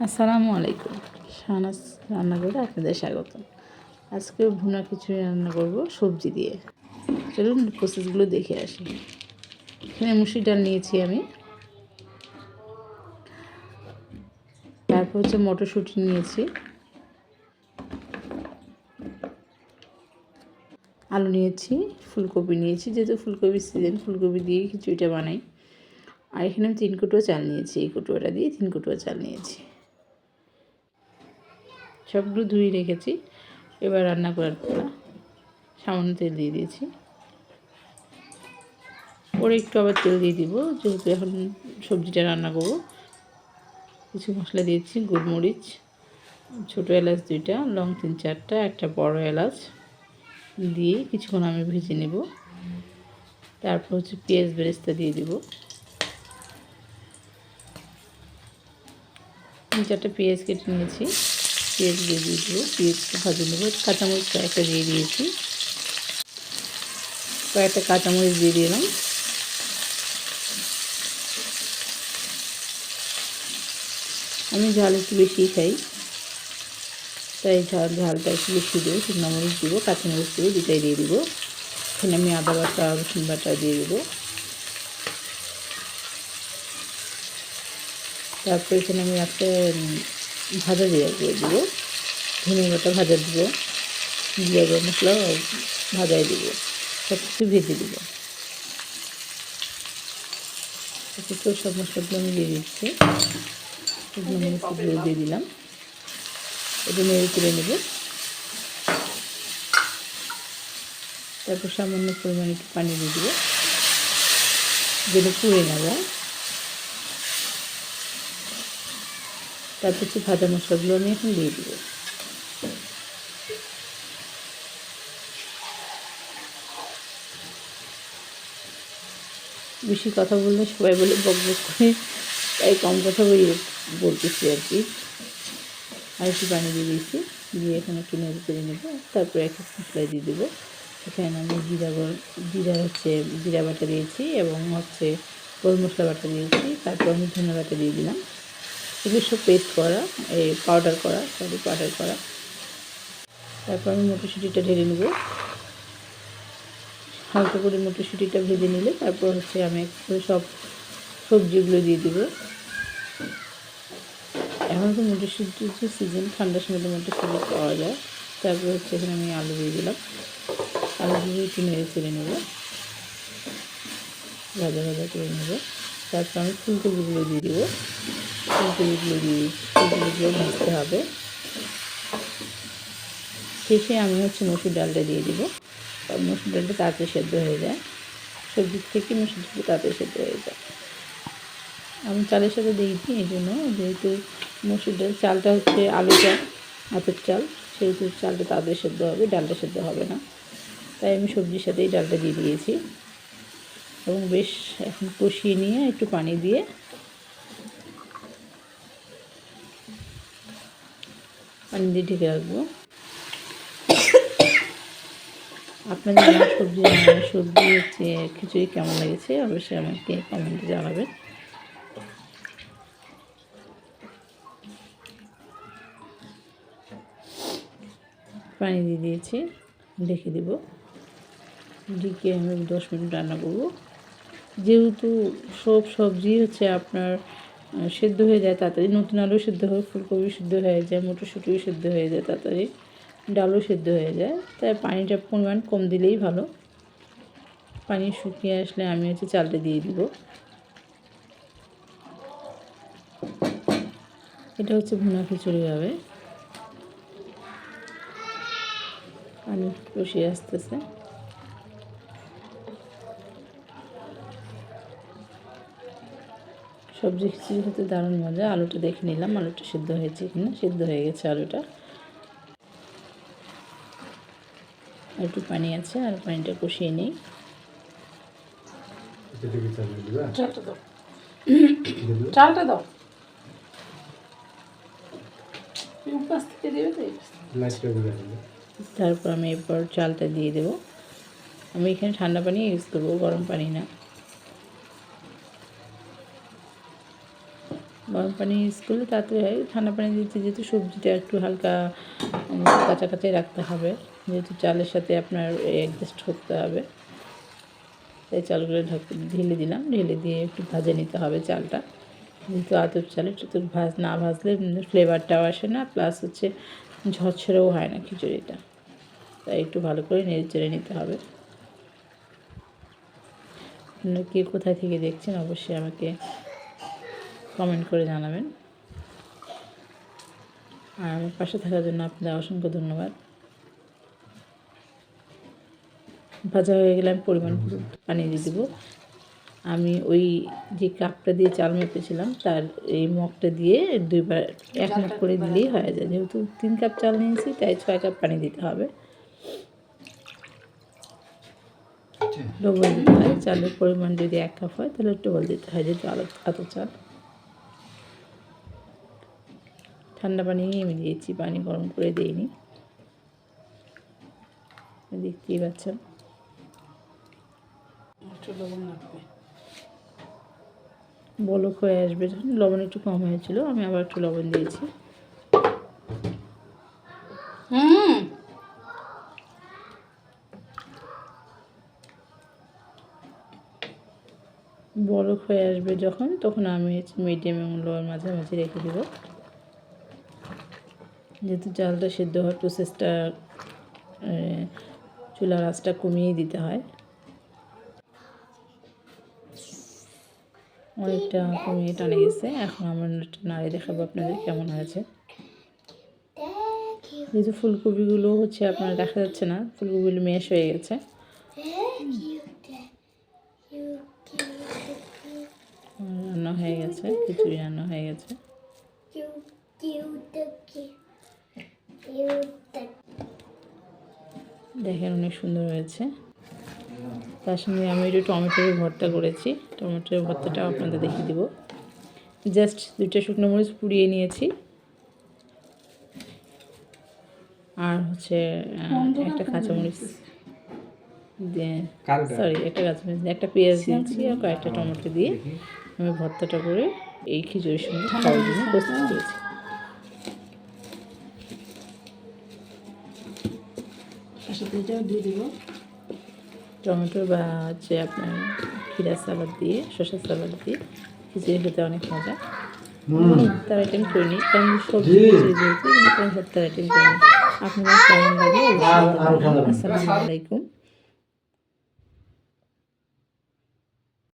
আসসালামু আলাইকুম। শাহনাজ রান্না করে আপনাদের স্বাগত। আজকে ভুনা খিচুড়ি রান্না করব সবজি দিয়ে। চলুন প্রসেসগুলো দেখে আসি। এখানে মুসুর ডাল নিয়েছি আমি। তারপর হচ্ছে মটরশুঁটি নিয়েছি। আলু নিয়েছি, ফুলকপি নিয়েছি। যেহেতু ফুলকপি সিজন ফুলকপি দিয়ে খিচুড়িটা বানাই। আর এখানে আমি তিন কুটো চাল নিয়েছি। এই কুটোটা দিয়ে তিন কুটো চাল নিয়েছি। সবগুলো ধুয়ে রেখেছি। এবার রান্না করার পর সামান্য তেল দিয়ে দিয়েছি। পরে একটু আবার তেল দিয়ে দিব, যেহেতু এখন সবজিটা রান্না করব। কিছু মশলা দিয়েছি, গোলমরিচ, ছোটো এলাচ দুইটা, লং তিন চারটা, একটা বড় এলাচ দিয়ে কিছুক্ষণ আমি ভেজে নেব। তারপর হচ্ছে পেঁয়াজ বেরেস্তা দিয়ে দিব। তিন চারটা পেঁয়াজ কেটে নিয়েছি। পেঁয়াজ দিয়ে দিয়ে দেবো পেঁয়াজটা ভাজে নেব। কাঁচামরিচ কয়েকটা দিয়ে দিয়েছি। কয়েকটা কাঁচামরিচ দিয়ে দিলাম। আমি ঝাল একটু বেশি খাই। তাই ঝাল, ঝালটা একটু বেশি দেবো। শুকনো মরিচ দেবো, কাঁচামরিচ দেবো দুটাই দিয়ে দেবো। এখানে আমি আদা বাটা, রসুন বাটা দিয়ে দেবো। তারপর এখানে আমি একটা ভাজা জিরা দিয়ে দেবো। ধনে বাটা ভাজা দেবো। জিরা গরম মশলা ভাজাই দিব। সব কিছু ভেজে দেবো। তো সব মশলাগুলো আমি দিয়ে দিচ্ছি। শুকনো মরিচগুলো দিয়ে দিলাম। এটা নেড়ে তুলে নেব। তারপর সামান্য পরিমাণে একটু পানি দিয়ে দেবো। যেটা পুড়ে না যায়। তারপর হচ্ছে ভাজা মশলাগুলো আমি এখন দিয়ে দেবো। বেশি কথা বললে সবাই বলে বক বক করে, তাই কম কথা বলি বলতেছি আর কি। আর একটু পানি দিয়ে দিয়েছি, দিয়ে এখানে একটু নেড়ে করে নেব, তারপরে এক মশলা দিয়ে দেবো। এখানে আমি জিরা জিরা হচ্ছে জিরা বাটা দিয়েছি এবং হচ্ছে গোল মশলা বাটা দিয়েছি, তারপর আমি ধনে বাটা দিয়ে দিলাম। এগুলো সব পেস্ট করা, এই পাউডার করা সরি পাউডার করা। তারপর আমি মটরশুঁটিটা ঢেলে নেব। হালকা করে মটরশুঁটিটা ভেজে নিলে তারপর হচ্ছে আমি সব সবজিগুলো দিয়ে দেবো। এখন তো মটরশুঁটির যে সিজন ঠান্ডার সময় তো মটরশুঁটি পাওয়া যায়। তারপর হচ্ছে এখানে আমি আলু দিয়ে দিলাম। আলু দিয়ে একটু নেড়ে চেড়ে নেব। ভাজা ভাজা করে নেব। তারপর আমি ফুলকপিগুলো দিয়ে দেবো। ফুলকপিগুলো দিয়ে ফুলকপিগুলো ভাজতে হবে শেষে আমি হচ্ছে মসুর ডালটা দিয়ে দিব। মসুর ডালটা তাড়াতাড়ি সেদ্ধ হয়ে যায়। সবজির থেকে মসুর ডালটা তাড়াতাড়ি সেদ্ধ হয়ে যায়। আমি চালের সাথে দিয়েছি এই জন্য যেহেতু মসুর ডাল, চালটা হচ্ছে আলুটা হাতের চাল, সেহেতু চালটা তাড়াতাড়ি সেদ্ধ হবে, ডালটা সেদ্ধ হবে না। তাই আমি সবজির সাথেই ডালটা দিয়ে দিয়েছি। এবং বেশ এখন কষিয়ে নিয়ে একটু পানি দিয়ে পানি দিয়ে ঢেকে রাখব। আপনাদের সবজি সবজি হচ্ছে খিচুড়ি কেমন লেগেছে অবশ্যই আমাকে কমেন্টে জানাবেন। পানি দিয়ে দিয়েছি, ঢেকে দেব। ঢেকে আমি দশ মিনিট রান্না করব। যেহেতু সব সবজি হচ্ছে আপনার সেদ্ধ হয়ে যায় তাড়াতাড়ি। নতুন আলু সেদ্ধ হয়, ফুলকপি সেদ্ধ হয়ে যায়, মটরশুঁটিও সেদ্ধ হয়ে যায় তাড়াতাড়ি। ডালও সেদ্ধ হয়ে যায়। তাই পানিটা পরিমাণ কম দিলেই ভালো। পানি শুকিয়ে আসলে আমি হচ্ছে চালটা দিয়ে দিব। এটা হচ্ছে ভুনা খিচুড়ি হবে। পানি কষিয়ে আসতেছে। সবজি খিচুড়ি খেতে দারুণ মজা। আলুটা দেখে নিলাম আলুটা সিদ্ধ হয়েছে কিনা। সিদ্ধ হয়ে গেছে আলুটা। একটু পানি আছে আর পানিটা কষিয়ে নিই। চালটা দাও। চালটা দাও। তারপর আমি এরপর চালটা দিয়ে দেবো। আমি এখানে ঠান্ডা পানি ইউজ করব গরম পানি না। গরম পানি ইউজ করলে তাড়াতাড়ি হয় ঠান্ডা পানি দিতে যেহেতু সবজিটা একটু হালকা কাঁচা কাঁচাই রাখতে হবে। যেহেতু চালের সাথে আপনার অ্যাডজাস্ট করতে হবে। তাই চালগুলো ঢেলে দিলাম। ঢেলে দিয়ে একটু ভাজে নিতে হবে চালটা। যেহেতু আতপ চাল, একটু ভাজ, না ভাজলে ফ্লেভারটাও আসে না। প্লাস হচ্ছে ঝরঝরেও হয় না খিচুড়িটা। তাই একটু ভালো করে নেড়ে নিতে হবে। কে কোথায় থেকে দেখছেন অবশ্যই আমাকে কমেন্ট করে জানাবেন। আর আমার পাশে থাকার জন্য আপনাদের অসংখ্য ধন্যবাদ। ভাজা হয়ে গেলে আমি পরিমাণ পানি দিয়ে দেবো। আমি ওই যে কাপটা দিয়ে চাল মেপেছিলাম তার এই মগটা দিয়ে দুইবার এক মগ করে দিলেই হয়ে যায়। যেহেতু তিন কাপ চাল নিয়েছি তাই ছয় কাপ পানি দিতে হবে। ডবল দিতে হয়। চালের পরিমাণ যদি এক কাপ হয় তাহলে ডবল দিতে হয় যেহেতু আলো এত চাল। ঠান্ডা পানি নিয়ে আমি দিয়েছি পানি গরম করে দিইনি। দেখতেই পাচ্ছেন। একটু লবণ লাগবে বলক হয়ে আসবে যখন লবণ একটু কম হয়েছিল আমি আবার একটু লবণ দিয়েছি। হুম। বরফ হয়ে আসবে যখন তখন আমি মিডিয়াম এবং লোয়ার মাঝামাঝি রেখে দেব। যেহেতু চালটা সেদ্ধ হওয়ার প্রসেসটা চুলার আঁচটা কমিয়ে দিতে হয়। অনেকটা কমিয়ে টানে গেছে। এখন আমার একটু নাড়ি দেখাবো আপনাদের কেমন হয়েছে। যেহেতু ফুলকপিগুলো হচ্ছে আপনার দেখা যাচ্ছে না, ফুলকপিগুলো মেশ হয়ে গেছে। রান্না হয়ে গেছে, খিচুড়ি রান্না হয়ে গেছে। দেখেন অনেক সুন্দর হয়েছে। তার সঙ্গে আমি একটু টমেটোর ভর্তা করেছি। টমেটোর ভর্তাটাও আপনাদের দেখিয়ে দিব। জাস্ট দুইটা শুকনো মরিচ পুড়িয়ে নিয়েছি। আর হচ্ছে একটা কাঁচামরিচ দিয়ে সরি একটা কাঁচামরিচ একটা পেঁয়াজ দিয়েছি আর কয়েকটা টমেটো দিয়ে আমি ভর্তাটা করে এই খিচুড়ির সঙ্গে খাওয়ার জন্য প্রস্তুত করেছি দিয়ে দেবো। টমেটো বা হচ্ছে আপনার খিরা সালাদ দিয়ে শসা সালাদ দিয়ে খিচুড়ি খেতে অনেক মজা। তার আইটেম করে নিই। কারণ সবজি খিচুড়ি যেহেতু তার আইটেম করে নিই। আপনাদের কেমন লাগে আসসালামু আলাইকুম।